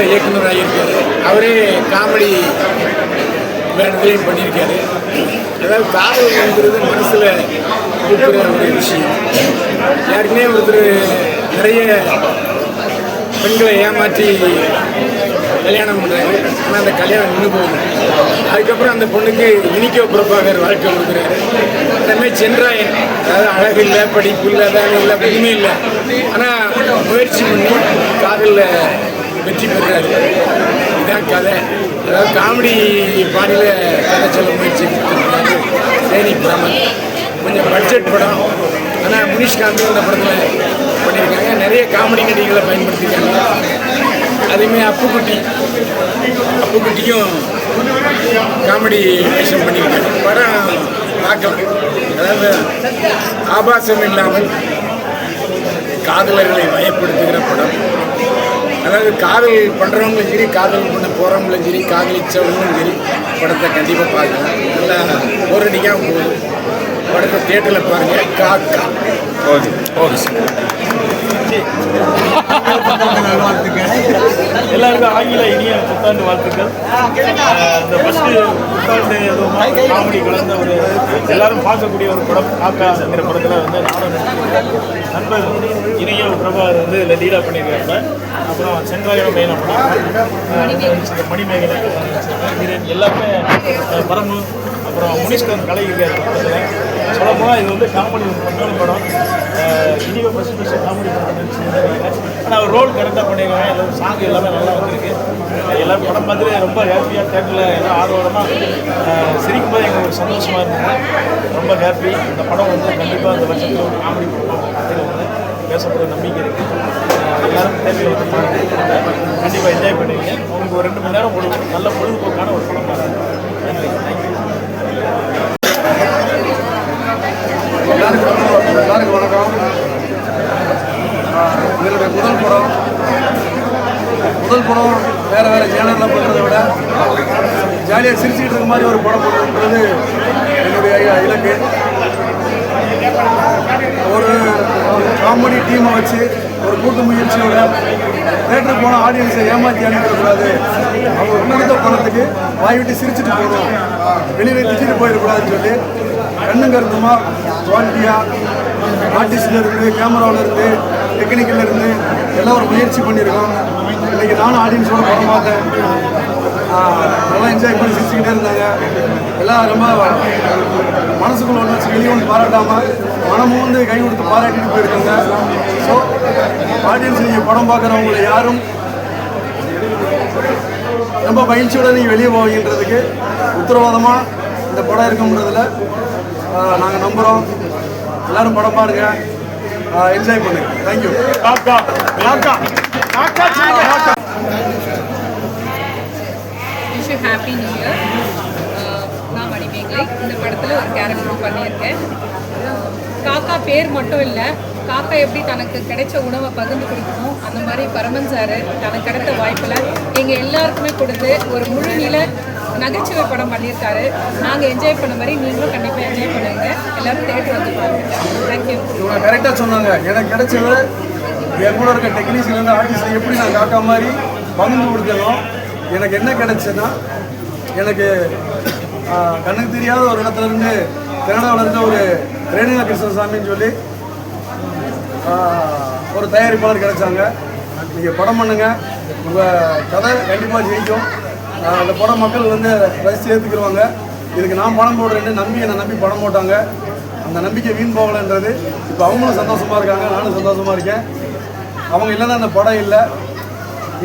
படத்தில் இயக்குநராக இருக்கார் அவரே காமெடி வேடங்களையும் பண்ணியிருக்காரு. அதாவது காதல்ங்கிறது மனசில் இருக்கிற ஒரு விஷயம். யாருக்குமே ஒருத்தர் நிறைய பெண்களை ஏமாற்றி கல்யாணம் பண்ணுறாரு ஆனால் அந்த கல்யாணம் நின்று போகுது. அதுக்கப்புறம் அந்த பொண்ணுக்கு இனிக்கோ பிரபாகர் வாழ்க்கை கொடுக்குறாரு. அந்த சென்றாயன். அதாவது அழகு இல்லை படிப்பு இல்லை வேலை இல்லை எதுவுமே இல்லை. ஆனால் முயற்சி பண்ணி காதலில் வெற்றி பெறுறாரு. இதுதான் கதை அதாவது காமெடி பாடியில் கதை சொல்ல முயற்சி தேனி பிரமன். கொஞ்சம் பட்ஜெட் படம். ஆனால் முனிஷ்காந்த் இந்த படத்தில் பண்ணியிருக்காங்க. நிறைய காமெடி நடிகளை பயன்படுத்தியிருக்காங்க. அதேமாதிரி அப்புக்குட்டி. அப்புக்குட்டியும் காமெடி விஷயம் பண்ணியிருக்காங்க. படம் பார்க்கலாம் அதாவது ஆபாசம் இல்லாமல் காதலர்களை பயப்படுத்துகிற அதாவது காதல் பண்ணுறவங்களும் சரி காதல் பண்ண போகிறவங்களும் சரி காதலிச்சவங்களும் சரி படத்தை கண்டிப்பாக பார்க்கலாம் நல்லா ஒரு அடிக்காமல் போகுது படத்தை தேட்டரில் பாருங்கள் காக்கா. ஓகே. ஓகே சார் எல்லாருக்கும் ஆங்கில இனிய புத்தாண்டு வாழ்த்துக்கள். இந்த ஃபஸ்ட்டு புத்தாண்டு எதுவும் காமெடி கலந்த ஒரு எல்லாரும் பார்க்கக்கூடிய ஒரு படம் காக்காங்கிற படத்தில் வந்து நானும் நண்பர் இனிய பிரபாகர் வந்து இதில் லீடாக பண்ணியிருக்காங்க. அப்புறம் சென்றாயிரம் மெயினாக பண்ணியிருக்காங்க மணிமேகலை ஹீரோயின் எல்லாருமே அஹ் பரமு அப்புறம் முனிஷ்கன் கலை இருக்கார் படத்தில் சொல்லப்போனால் இது வந்து காமெடி ஒரு படம். அஹ் இனிய ஃபஸ்ட் ஃபஸ்ட்டு காமெடி படம் ஆனால் அவர் ரோல் கரெக்டாக பண்ணியிருக்காங்க எல்லாரும் சாங் எல்லாமே நல்லா வந்திருக்கு. எல்லாம் படம் பார்த்துட்டு ரொம்ப ஹாப்பியாக தேட்டரில் எல்லாம் ஆர்வமாக சிரிக்கும் போது எங்களுக்கு ஒரு சந்தோஷமாக இருந்தது. ரொம்ப ஹாப்பி இந்த படம் வந்து கண்டிப்பாக இந்த வருஷத்தில் ஒரு காமெடி படம் வந்து பேசப்படுற நம்பிக்கை இருக்குது எல்லாரும் தேவையில் வந்து பாருங்க கண்டிப்பாக என்ஜாய் பண்ணுவீங்க. உங்களுக்கு ஒரு ரெண்டு மணி நேரம் ஒரு நல்ல பொழுதுபோக்கான ஒரு படம் பாருங்கள் நன்றி தேங்க்யூ எல்லாருக்கும் வணக்கம். எல்லாருக்கும் வணக்கம் ஆஹ் இதனுடைய முதல் படம் முதல் படம் வேற வேற ஜேனரில் பண்ணுறதை விட ஜாலியாக சிரிச்சுக்கிட்டு இருக்க மாதிரி ஒரு படம் பண்ணுறது என்னுடைய இலக்கு. ஒரு காமெடி டீமை வச்சு ஒரு கூட்டு முயற்சியோட தேட்டருக்கு போன ஆடியன்ஸை ஏமாற்றி அனுப்பிடக்கூடாது அவங்க கொடுத்த பணத்துக்கு வாய் விட்டு சிரிச்சுட்டு போகணும். வெளியில் திச்சிட்டு போயிடக்கூடாதுன்னு சொல்லி கண்ணும் கருத்துமா குவாலிட்டியாக ஆர்டிஸ்டில் இருந்து கேமராவில் இருந்து டெக்னிக்கல்ல இருந்து எல்லாம் ஒரு முயற்சி பண்ணியிருக்கோம். இன்றைக்கி நானும் ஆடியன்ஸோட படம் பார்த்தேன். நல்லா என்ஜாய் பண்ணி சிரிச்சுக்கிட்டே இருந்தாங்க. எல்லாம் ரொம்ப மனசுக்குள்ள ஒன்று வச்சு வெளியே ஒன்று பாராட்டாமல் மனமும் வந்து கை கொடுத்து பாராட்டிட்டு போயிருக்காங்க. ஸோ ஆடியன்ஸ் நீங்கள் படம் பார்க்குறவங்களை யாரும் ரொம்ப மகிழ்ச்சியோட நீங்கள் வெளியே போவீங்கன்றதுக்கு உத்தரவாதமாக இந்த படம் இருக்குன்றதுல நாங்கள் நம்புகிறோம் எல்லாரும் படம் பாருங்க. என்ஜாய் பண்ணுங்க. தேங்க்யூ காக்கா காக்கா காக்கா காக்கா விஷ் ஹாப்பி நியூ இயர் நான் மணிமேகலை இந்த படத்தில் ஒரு கேரக்டர் பண்ணியிருக்கேன். காக்கா பேர் மட்டும் இல்லை காக்கா எப்படி தனக்கு கிடைச்ச உணவை பகிர்ந்து கொடுக்கணும் அந்த மாதிரி பரமன் சார் தனக்கு கிடைத்த வாய்ப்பில் எங்கள் எல்லாருக்குமே கொடுத்து ஒரு முழு நில நகைச்சுவை படம் பண்ணியிருக்காரு. நாங்கள் என்ஜாய் பண்ண மாதிரி நீங்களும் கண்டிப்பாக என்ஜாய் பண்ணுவீங்க எல்லாரும் தேட்டர் வந்து பாருங்கள் தேங்க்யூ கரெக்டாக சொன்னாங்க. எனக்கு கிடைச்சது என் கூட இருக்க டெக்னீஷியன் ஆர்டிஸ்ட் எப்படி நான் காக்கா மாதிரி பகிர்ந்து கொடுத்தனோ எனக்கு என்ன கிடைச்சதுன்னா எனக்கு கண்ணுக்கு தெரியாத ஒரு இடத்துல இருந்து கனடாவில் இருந்த ஒரு ரேணுகா கிருஷ்ணசாமின்னு சொல்லி ஒரு தயாரிப்பாளர் கிடைச்சாங்க. நீங்கள் படம் பண்ணுங்க. உங்கள் கதை கண்டிப்பாக ஜெயிக்கும். அந்த படம் மக்கள் வந்து ரசித்து ஏற்றுக்குருவாங்க இதுக்கு நான் படம் போடுறேன்னு நம்பி என்னை நம்பி படம் போட்டாங்க. அந்த நம்பிக்கை வீண் போகலைன்றது இப்போ அவங்களும் சந்தோஷமாக இருக்காங்க நானும் சந்தோஷமாக இருக்கேன். அவங்க இல்லைன்னா அந்த படம் இல்லை.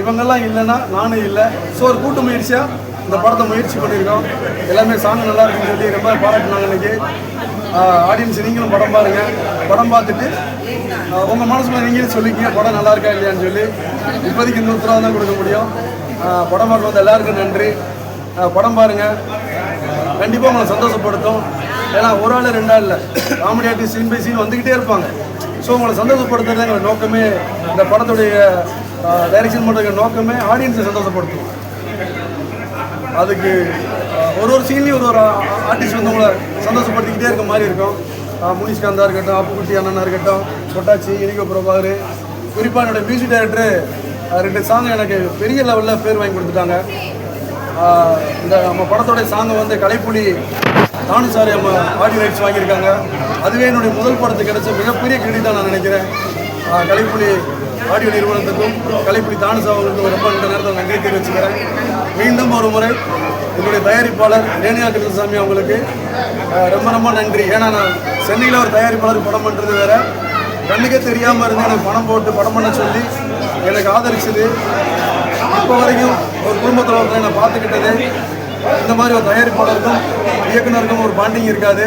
இவங்கெல்லாம் இல்லைன்னா நானும் இல்லை. ஸோ ஒரு கூட்டு முயற்சியாக இந்த படத்தை முயற்சி பண்ணியிருக்கோம். எல்லாமே சாங் நல்லா இருக்குன்னு சொல்லி ரொம்ப பாராட்டினாங்க இன்னைக்கு. ஆடியன்ஸ் நீங்களும் படம் பாருங்கள் படம் பார்த்துட்டு உங்கள் மனசுல நீங்களும் சொல்லிக்கிங்க படம் நல்லா இருக்கா இல்லையான்னு சொல்லி. இப்போதைக்கு இந்த தான் கொடுக்க முடியும். படம் பார்க்க வந்து எல்லாருக்கும் நன்றி. படம் பாருங்கள் கண்டிப்பாக உங்களை சந்தோஷப்படுத்தும். ஏன்னா ஒரு ஆள் ரெண்டு ஆள் இல்லை. Comedy artist scene by scene வந்துக்கிட்டே இருப்பாங்க. ஸோ உங்களை சந்தோஷப்படுத்துறது எங்களை நோக்கமே இந்த படத்துடைய டைரக்ஷன் பண்ணுற நோக்கமே ஆடியன்ஸை சந்தோஷப்படுத்தும். அதுக்கு ஒரு ஒரு சீன்லேயும் ஒரு ஒரு ஆர்டிஸ்ட் வந்து உங்களை சந்தோஷப்படுத்திக்கிட்டே இருக்க மாதிரி இருக்கும். முனிஷ்காந்தாக முனிஷ்காந்தா இருக்கட்டும் அப்புக்குட்டி அண்ணனா இருக்கட்டும் கொட்டாச்சி இனிகோ பிரபாகர். குறிப்பாக என்னோடய மியூசிக் டைரக்டரு ரெண்டு சாங் எனக்கு பெரிய லெவலில் பேர் வாங்கி கொடுத்துட்டாங்க. இந்த நம்ம படத்தோடைய சாங்கை வந்து கலைப்புலி தானு சார் நம்ம ஆடியோ ரைட்ஸ் வாங்கியிருக்காங்க. அதுவே என்னுடைய முதல் படத்துக்கு கிடைச்ச மிகப்பெரிய கிரெடிட்டாக நான் நினைக்கிறேன். கலைப்புலி ஆடியோ நிறுவனத்துக்கும் கலைப்பிடி தானுசாவுக்கும் ரொம்ப இந்த நேரத்தில் நன்றி தெரிவிச்சுக்கிறேன் மீண்டும் ஒரு முறை என்னுடைய தயாரிப்பாளர் ரேணியா கிருஷ்ணசாமி அவங்களுக்கு ரொம்ப ரொம்ப நன்றி. ஏன்னா நான் சென்னையில் ஒரு தயாரிப்பாளர் படம் பண்ணுறது வேற. கண்ணுக்கே தெரியாமல் இருந்து எனக்கு பணம் போட்டு படம் பண்ண சொல்லி எனக்கு ஆதரிச்சது. இப்போ வரைக்கும் ஒரு குடும்பத்தில் ஒருத்தர் என்னை பார்த்துக்கிட்டது. இந்த மாதிரி ஒரு தயாரிப்பாளருக்கும் இயக்குனருக்கும் ஒரு பாண்டிங் இருக்காது.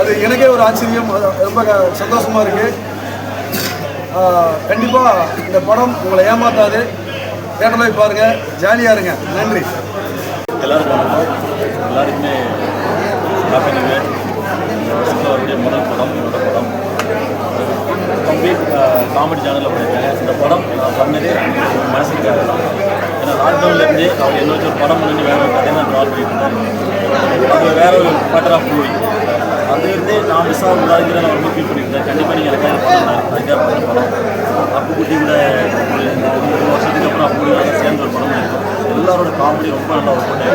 அது எனக்கே ஒரு ஆச்சரியம். அது ரொம்ப சந்தோஷமாக இருக்குது கண்டிப்பாக இந்த படம் உங்களை ஏமாத்தாது. தேட்டரில் போய் பாருங்கள் ஜாலியாக இருங்க. நன்றி. எல்லாருக்கும் எல்லாருக்குமே ஹாப்பி நியூ இயர் அவருடைய முதல் படம் என்னோட படம். கம்ப்ளீட் காமெடி சேனலில் பண்ணியிருக்கேன் இந்த படம் நான் பண்ணதே என் மனசுக்காக தான். ஏன்னா லாக்டவுன்லேருந்து அவர் என்ன வச்சு ஒரு படம் பண்ணி வேற ஒரு கதையை நான் ட்ரால் பண்ணிட்டு அது வேற ஒரு பேட்டர் ஆஃப் மூவி அதுலேருந்து நான் மிஸ் ஆகக்கூடாதுங்கிற நான் ரொம்ப ஃபீல் பண்ணியிருந்தேன் கண்டிப்பாக நீங்கள் எனக்காக படம் அதுக்காக பண்ண படம் அப்பு குட்டி கூட ஒரு வருஷத்துக்கு அப்புறம் அப்பு கூட சேர்ந்து ஒரு படம் எல்லாரோட காமெடி ரொம்ப நல்லா ஒர்க் பண்ணி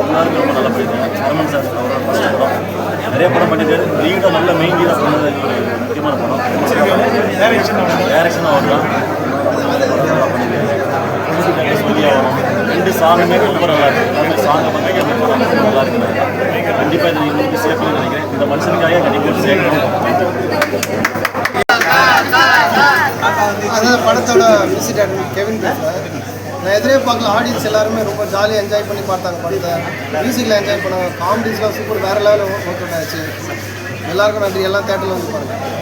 எல்லாருமே ரொம்ப நல்லா பண்ணியிருக்காங்க. சரமன் சார் அவரோட ஃபஸ்ட் படம். நிறைய படம் பண்ணிட்டு லீடாக நல்ல மெயின் லீடாக பண்ணது ஒரு முக்கியமான படம். டைரக்ஷன் டேரக்ஷன் அவர் தான் ரெண்டு சாங்குமே ரொம்ப நல்லா இருக்கு. அந்த சாங்கை வந்து அந்த படம் நல்லா இருக்கு கண்டிப்பாக இதை உங்களுக்கு சேர்க்கணும்னு நினைக்கிறேன். இந்த மனுஷனுக்காக கண்டிப்பாக சேர்க்கணும் அதாவது படத்தோட விசிட் டைரக்டர் கெவின் பேசுகிறேன் நான் எதிரே பார்க்கல. ஆடியன்ஸ் எல்லாருமே ரொம்ப ஜாலியாக என்ஜாய் பண்ணி பார்த்தாங்க படத்தை. மியூசிக்கில் என்ஜாய் பண்ணாங்க. காமெடிஸ்லாம் சூப்பர் வேறு லெவலில் ஒர்க் அவுட் ஆச்சு. எல்லாருக்கும் நன்றி. எல்லாம் தேட்டரில் வந்து பாருங்கள்